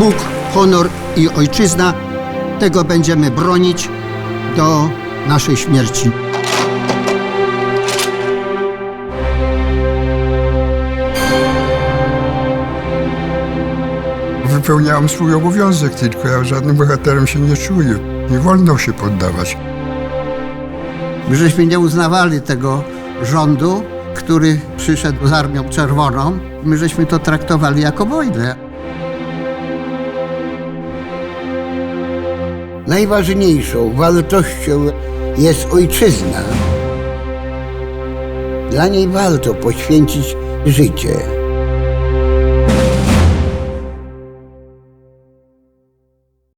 Bóg, honor i ojczyzna. Tego będziemy bronić do naszej śmierci. Wypełniałem swój obowiązek, tylko ja żadnym bohaterem się nie czuję. Nie wolno się poddawać. My żeśmy nie uznawali tego rządu, który przyszedł z Armią Czerwoną. My żeśmy to traktowali jako wojnę. Najważniejszą wartością jest ojczyzna. Dla niej warto poświęcić życie.